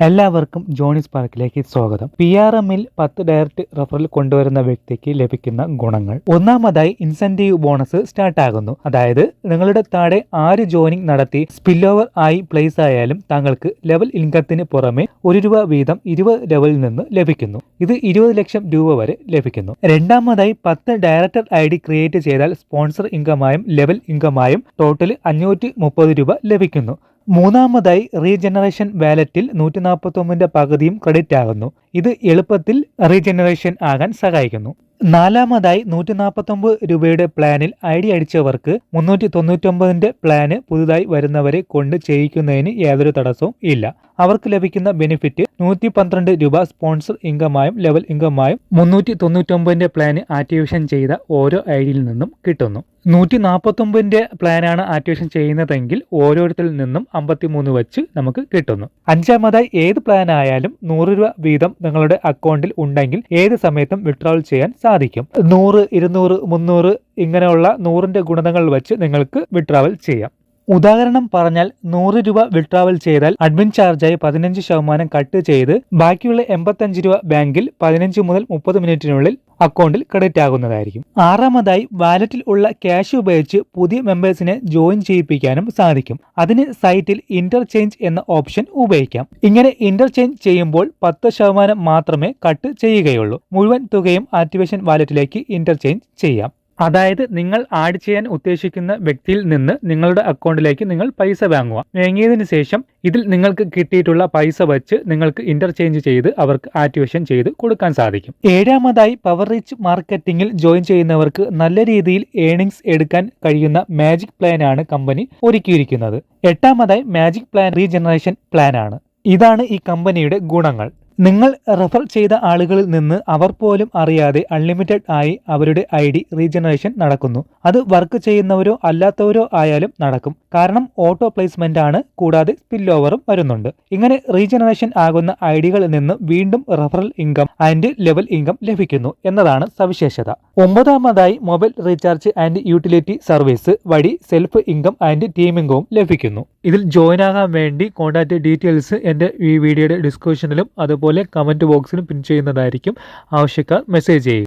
എല്ലാവർക്കും ജോണിസ് പാർക്കിലേക്ക് സ്വാഗതം. പി ആർ എമ്മിൽ പത്ത് ഡയറക്റ്റ് റഫറൽ കൊണ്ടുവരുന്ന വ്യക്തിക്ക് ലഭിക്കുന്ന ഗുണങ്ങൾ. ഒന്നാമതായി ഇൻസെന്റീവ് ബോണസ് സ്റ്റാർട്ട് ആകുന്നു അതായത് നിങ്ങളുടെ താഴെ ആര് ജോയിനിങ് നടത്തി സ്പിൽ ഓവർ ആയി പ്ലേസ് ആയാലും താങ്കൾക്ക് ലെവൽ ഇൻകത്തിന് പുറമെ ഒരു രൂപ വീതം ഇരുപത് ലെവലിൽ നിന്ന് ലഭിക്കുന്നു. ഇത് ഇരുപത് ലക്ഷം രൂപ വരെ ലഭിക്കുന്നു. രണ്ടാമതായി പത്ത് ഡയറക്ടർ ഐ ഡി ക്രിയേറ്റ് ചെയ്താൽ സ്പോൺസർ ഇൻകമായും ലെവൽ ഇൻകമായും ടോട്ടൽ അഞ്ഞൂറ്റി രൂപ ലഭിക്കുന്നു. മൂന്നാമതായി റീജനറേഷൻ വാലറ്റിൽ നൂറ്റി നാൽപ്പത്തൊമ്പതിന്റെ പകുതിയും ക്രെഡിറ്റ് ആകുന്നു. ഇത് എളുപ്പത്തിൽ റീജനറേഷൻ ആകാൻ സഹായിക്കുന്നു. നാലാമതായി നൂറ്റി നാൽപ്പത്തൊമ്പത് രൂപയുടെ പ്ലാനിൽ ഐ ഡി അടിച്ചവർക്ക് മുന്നൂറ്റി തൊണ്ണൂറ്റൊമ്പതിന്റെ പ്ലാന് പുതുതായി വരുന്നവരെ കൊണ്ട് ചെയ്യിക്കുന്നതിന് യാതൊരു തടസ്സവും ഇല്ല. അവർക്ക് ലഭിക്കുന്ന ബെനിഫിറ്റ് നൂറ്റി പന്ത്രണ്ട് രൂപ സ്പോൺസർ ഇൻകമായും ലെവൽ ഇൻകമായും മുന്നൂറ്റി തൊണ്ണൂറ്റൊമ്പതിന്റെ പ്ലാന് ആക്ടിവേഷൻ ചെയ്ത ഓരോ ഐ ഡിയിൽ നിന്നും കിട്ടുന്നു. നൂറ്റി നാൽപ്പത്തൊമ്പതിന്റെ പ്ലാനാണ് ആക്ടിവേഷൻ ചെയ്യുന്നതെങ്കിൽ ഓരോരുത്തരിൽ നിന്നും അമ്പത്തിമൂന്ന് വെച്ച് നമുക്ക് കിട്ടുന്നു. അഞ്ചാമതായി ഏത് പ്ലാൻ ആയാലും നൂറ് രൂപ വീതം നിങ്ങളുടെ അക്കൗണ്ടിൽ ഉണ്ടെങ്കിൽ ഏത് സമയത്തും വിഡ്രോവൽ ചെയ്യാൻ സാധിക്കും. നൂറ് ഇരുന്നൂറ് മുന്നൂറ് ഇങ്ങനെയുള്ള നൂറിന്റെ ഗുണങ്ങൾ വെച്ച് നിങ്ങൾക്ക് വിഡ്രോവൽ ചെയ്യാം. ഉദാഹരണം പറഞ്ഞാൽ നൂറ് രൂപ വിഡ്രാവൽ ചെയ്താൽ അഡ്മിൻ ചാർജായി പതിനഞ്ച് ശതമാനം കട്ട് ചെയ്ത് ബാക്കിയുള്ള എൺപത്തഞ്ച് രൂപ ബാങ്കിൽ പതിനഞ്ച് മുതൽ മുപ്പത് മിനിറ്റിനുള്ളിൽ അക്കൗണ്ടിൽ ക്രെഡിറ്റ് ആകുന്നതായിരിക്കും. ആറാമതായി വാലറ്റിൽ ഉള്ള ക്യാഷ് ഉപയോഗിച്ച് പുതിയ മെമ്പേഴ്സിനെ ജോയിൻ ചെയ്യിപ്പിക്കാനും സാധിക്കും. അതിന് സൈറ്റിൽ ഇന്റർചേഞ്ച് എന്ന ഓപ്ഷൻ ഉപയോഗിക്കാം. ഇങ്ങനെ ഇന്റർചേഞ്ച് ചെയ്യുമ്പോൾ പത്ത് ശതമാനം മാത്രമേ കട്ട് ചെയ്യുകയുള്ളൂ. മുഴുവൻ തുകയും ആക്ടിവേഷൻ വാലറ്റിലേക്ക് ഇന്റർചേഞ്ച് ചെയ്യാം. അതായത് നിങ്ങൾ ആഡ് ചെയ്യാൻ ഉദ്ദേശിക്കുന്ന വ്യക്തിയിൽ നിന്ന് നിങ്ങളുടെ അക്കൗണ്ടിലേക്ക് നിങ്ങൾ പൈസ വാങ്ങുക. വാങ്ങിയതിന് ശേഷം ഇതിൽ നിങ്ങൾക്ക് കിട്ടിയിട്ടുള്ള പൈസ വെച്ച് നിങ്ങൾക്ക് ഇന്റർചേഞ്ച് ചെയ്ത് അവർക്ക് ആക്ടിവേഷൻ ചെയ്ത് കൊടുക്കാൻ സാധിക്കും. ഏഴാമതായി പവർ റിച്ച് മാർക്കറ്റിംഗിൽ ജോയിൻ ചെയ്യുന്നവർക്ക് നല്ല രീതിയിൽ ഏണിങ്സ് എടുക്കാൻ കഴിയുന്ന മാജിക് പ്ലാൻ ആണ് കമ്പനി ഒരുക്കിയിരിക്കുന്നത്. എട്ടാമതായി മാജിക് പ്ലാൻ റീജനറേഷൻ പ്ലാൻ ആണ്. ഇതാണ് ഈ കമ്പനിയുടെ ഗുണങ്ങൾ. നിങ്ങൾ റെഫർ ചെയ്ത ആളുകളിൽ നിന്ന് അവർ പോലും അറിയാതെ അൺലിമിറ്റഡ് ആയി അവരുടെ ഐ ഡി റീജനറേഷൻ നടക്കുന്നു. അത് വർക്ക് ചെയ്യുന്നവരോ അല്ലാത്തവരോ ആയാലും നടക്കും. കാരണം ഓട്ടോ പ്ലേസ്മെന്റ് ആണ് കൂടാതെ സ്പിൽ ഓവറും വരുന്നുണ്ട്. ഇങ്ങനെ റീജനറേഷൻ ആകുന്ന ഐ ഡികളിൽ നിന്ന് വീണ്ടും referral income and level income ലഭിക്കുന്നു എന്നതാണ് സവിശേഷത. ഒമ്പതാമതായി mobile recharge and utility service വഴി സെൽഫ് ഇൻകം ആൻഡ് ടീം ഇൻകവും ലഭിക്കുന്നു. ഇതിൽ ജോയിൻ ആകാൻ വേണ്ടി കോൺടാക്ട് ഡീറ്റെയിൽസ് എന്റെ ഈ വീഡിയോയുടെ ഡിസ്ക്രിപ്ഷനിലും അതുപോലെ കമന്റ് ബോക്സിന് പിൻ ചെയ്യുന്നതായിരിക്കും. ആവശ്യക്കാർ മെസ്സേജ് ചെയ്യുക.